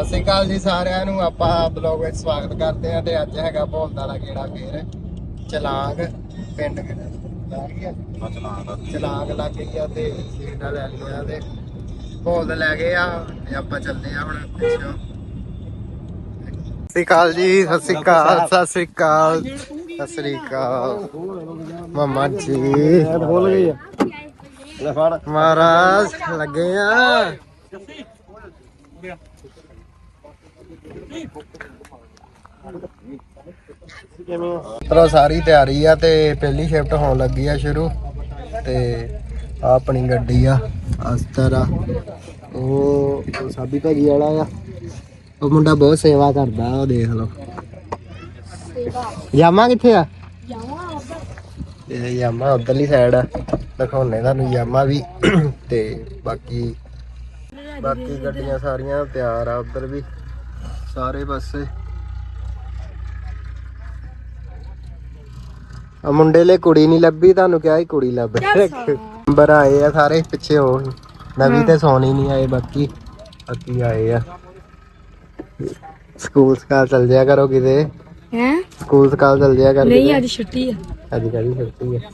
ਸਤਿ ਸ਼੍ਰੀ ਅਕਾਲ ਜੀ ਸਾਰਿਆਂ ਨੂੰ। ਆਪਾਂ ਬਲੌਗ ਵਿੱਚ ਸਵਾਗਤ ਕਰਦੇ ਹਾਂ ਤੇ ਅੱਜ ਹੈਗਾ ਭੋਲਦਾ ਵਾਲਾ ਗੇੜਾ ਫੇਰ ਚਲਾਂਗ ਪਿੰਡ ਕਿਹੜਾ ਚਲਾਂਗ ਲੱਗ ਗਈ ਆ ਤੇ ਸੀਟਾਂ ਲੈ ਲਈਆਂ ਤੇ ਭੋਲਦ ਲੈ ਗਏ ਆ ਤੇ ਆਪਾਂ ਚੱਲਦੇ ਆ ਹੁਣ ਪਿੱਛੋਂ। ਸਤਿ ਸ਼੍ਰੀ ਅਕਾਲ ਜੀ ਸਤਿ ਸ਼੍ਰੀ ਅਕਾਲ ਸਤਿ ਸ਼੍ਰੀ ਅਕਾਲ ਸਤਿ ਸ਼੍ਰੀ ਅਕਾਲ। ਮਮਾ ਜੀ। ਭੁੱਲ ਗਈ ਆ। ਲੈ ਫੜ। ਮਹਾਰਾਜ ਲੱਗੇ ਆ। ਤਰ੍ਹਾਂ ਸਾਰੀ ਤਿਆਰੀ ਆ ਤੇ ਪਹਿਲੀ ਸ਼ਿਫਟ ਹੋਣ ਲੱਗੀ ਆ ਸ਼ੁਰੂ ਤੇ ਆਹ ਆਪਣੀ ਗੱਡੀ ਆ ਅਸਤਰ ਆ। ਉਹ ਉਹ ਸਾਬੀ ਭਾਜੀ ਵਾਲਾ ਆ। ਉਹ ਮੁੰਡਾ ਬਹੁਤ ਸੇਵਾ ਕਰਦਾ ਉਹ ਦੇਖ ਲਓ। ਯਾਮਾ ਕਿੱਥੇ ਆ? ਇਹ ਯਾਮਾ ਉਧਰਲੀ ਸਾਈਡ ਆ। ਦਿਖਾਉਣੇ ਤੁਹਾਨੂੰ ਯਾਮਾ ਵੀ। ਤੇ ਬਾਕੀ ਬਾਕੀ ਗੱਡੀਆਂ ਸਾਰੀਆਂ ਤਿਆਰ ਆ ਉਧਰ ਵੀ ਸਾਰੇ ਪਾਸੇ। ਆ ਮੁੰਡੇ ਲਈ ਕੁੜੀ ਨਹੀਂ ਲੱਭੀ ਤੁਹਾਨੂੰ ਕਿਹਾ ਹੀ ਕੁੜੀ ਲੱਭ। ਨੰਬਰ ਆਏ ਆ ਸਾਰੇ ਪਿੱਛੇ ਹੋ। ਨਵੀਂ ਤੇ ਸੋਨੀ ਨਹੀਂ ਆਏ ਬਾਕੀ ਬਾਕੀ ਆਏ ਆ। ਸਕੂਲ ਸਕਾਲ ਚਲ ਜਿਆ ਕਰੋ ਕਿਤੇ। ਹੈ? ਸਕੂਲ ਸਕਾਲ ਚਲ ਜਿਆ ਕਰ ਨਹੀਂ ਅੱਜ ਛੁੱਟੀ ਆ। ਅੱਜ ਕਾਹਦੀ ਛੁੱਟੀ ਹੈ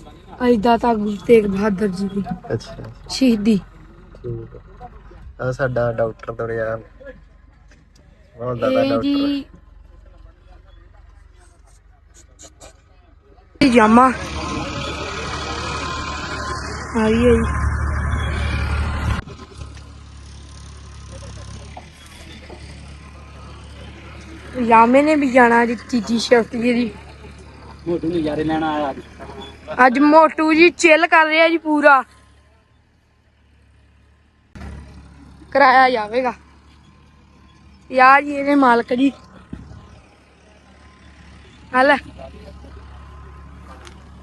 ਅੱਜ ਦਾਤਾ ਗੁਰੂ ਤੇਗ ਬਹਾਦਰ ਜੀ ਦੀ। ਅੱਛਾ। ਸ਼ਹੀਦੀ। ਠੀਕ ਆ। ਸਾਡਾ ਡਾਕਟਰ ਤੁਰਿਆ ਬਹੁਤ ਜ਼ਿਆਦਾ ਇਹ ਡਾਕਟਰ ਜੀ ਜਾਮਾ। ਆਈ ਆਈ ਯਾਮੇ ਨੇ ਵੀ ਜਾਣਾ ਜੀ ਤੀਜੀ ਸ਼ਿਫਟ ਜੀ ਮੋਟੂ ਨਜ਼ਾਰੇ ਲੈਣਾ ਆਇਆ ਅੱਜ। ਅੱਜ ਮੋਟੂ ਜੀ ਚਿੱਲ ਕਰ ਰਿਹਾ ਜੀ ਪੂਰਾ। ਕਰਾਇਆ ਜਾਵੇਗਾ। ਯਾਰ ਜੀ ਇਹਦੇ ਮਾਲਕ ਜੀ। ਹਲ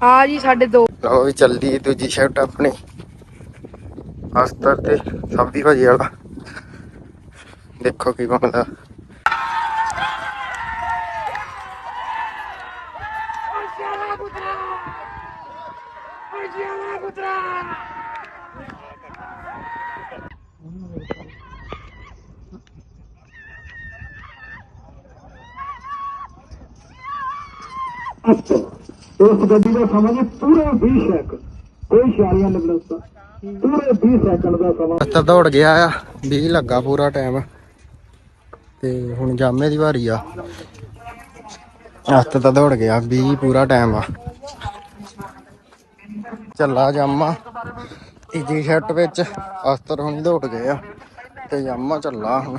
ਆ ਜੀ ਸਾਡੇ ਦੋ। ਉਹ ਵੀ ਚੱਲਦੀ ਦੂਜੀ ਸ਼ਿਫਟ ਆਪਣੀ। ਅਸਤਰ ਤੇ ਸਬਜ਼ੀ ਭਾਜੀ ਵਾਲਾ। ਦੇਖੋ ਕੀ ਬਣਦਾ। ਇਸ ਗੱਡੀ ਦਾ ਸਮਾਂ ਜੀ ਪੂਰੇ 20 ਸੈਕਿੰਡ ਕੋਈ ਸ਼ਾਰੀਆਂ ਲੱਗਦਾ ਪੂਰੇ 20 ਸੈਕਿੰਡ ਦਾ ਸਮਾਂ। ਅਸਤਰ ਦੌੜ ਗਿਆ ਆ। 20 ਲੱਗਾ ਪੂਰਾ ਟਾਈਮ ਤੇ ਹੁਣ ਜਾਮੇ ਦੀ ਵਾਰੀ ਆ। ਅਸਤਰ ਤਾਂ ਦੌੜ ਗਿਆ। 20 ਪੂਰਾ ਟਾਈਮ ਆ। ਚੱਲਾ ਜਾਮਾ। ਤੀਜੀ ਸ਼ਰਟ ਵਿੱਚ ਅਸਤਰ ਹੁਣ ਦੌੜ ਗਏ ਆ। ਤੇ ਜਾਮਾ ਚੱਲਾ ਹੁਣ।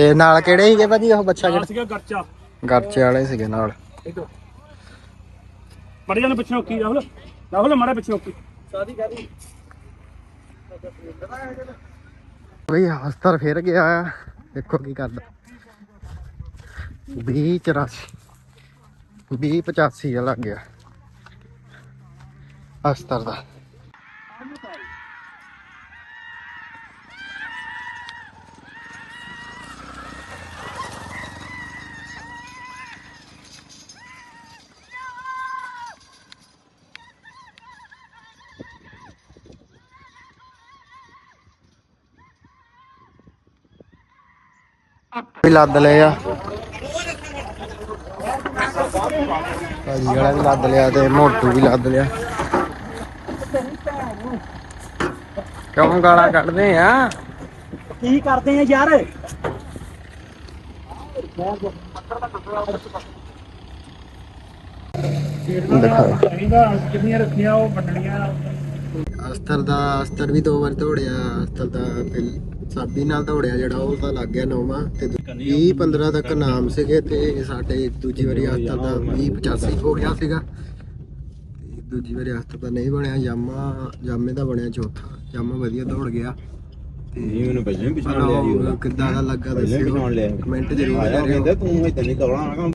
ਤੇ ਨਾਲ ਕਿਹੜੇ ਸੀਗੇ ਭਾਜੀ ਉਹ ਬੱਚਾ ਜਿਹੜਾ ਸੀਗਾ ਗਰਚਾ। ਗਰਚੇ ਵਾਲੇ ਸੀਗੇ ਨਾਲ। ਮੜੇ ਜਾਨ ਪਿੱਛੇ ਕੀ ਰਾਹੁਲ। ਰਾਹੁਲ ਮੜਾ ਪਿੱਛੇ ਕੀ ਸਾਦੀ ਕਰੀ ਬਈ ਹਸਤਰ ਫਿਰ ਗਿਆ। ਆ ਦੇਖੋ ਕੀ ਕਰਦਾ। 20 84 20 85 ਆ ਲੱਗ ਗਿਆ। ਹਸਤਰ ਦਾ। ਵੀ ਲੱਦ ਲਏ ਆ। ਭਾਜੀ ਵਾਲਾ ਵੀ ਲੱਦ ਲਿਆ ਤੇ ਮੋਟੂ ਵੀ ਲੱਦ ਲਿਆ। ਕਿਉਂ ਗਾਲਾਂ ਕੱਢਦੇ ਆ? ਕੀ ਕਰਦੇ ਆ ਯਾਰ? ਅਸਤਰ ਦਾ ਅਸਤਰ ਵੀ ਦੋ ਵਾਰ ਦੌੜਿਆ ਅਸਤਰ ਦਾ ਸਾਬੀ ਨਾਲ ਦੌੜਿਆ ਜਿਹੜਾ ਉਹ ਤਾਂ ਲੱਗ ਗਿਆ ਨੌਵਾਂ ਤੇ 20 15 ਤੱਕ ਨਾਮ ਸੀਗੇ ਤੇ ਸਾਡੇ ਦੂਜੀ ਵਾਰੀ ਅਸਤਰ ਦਾ 20 85 ਹੋ ਗਿਆ ਸੀਗਾ। ਦੂਜੀ ਵਾਰੀ ਅਸਤਰ ਦਾ ਨਹੀਂ ਬਣਿਆ ਜਾਮਾ ਜਾਮੇ ਦਾ ਬਣਿਆ ਚੌਥਾ। ਜਾਮਾ ਵਧੀਆ ਦੌੜ ਗਿਆ। ਨਹੀਂ ਮੈਨੂੰ ਪਹਿਲਾਂ ਹੀ ਪਛਾਣ ਲਿਆ ਜੀ ਉਹਦਾ। ਕਿੱਦਾਂ ਦਾ ਲੱਗਾ ਦੱਸਿਓ। ਕਮੈਂਟ ਜ਼ਰੂਰ ਕਰਿਓ। ਕਹਿੰਦਾ ਤੂੰ ਇੱਥੇ ਨਹੀਂ ਦੌੜਾਂ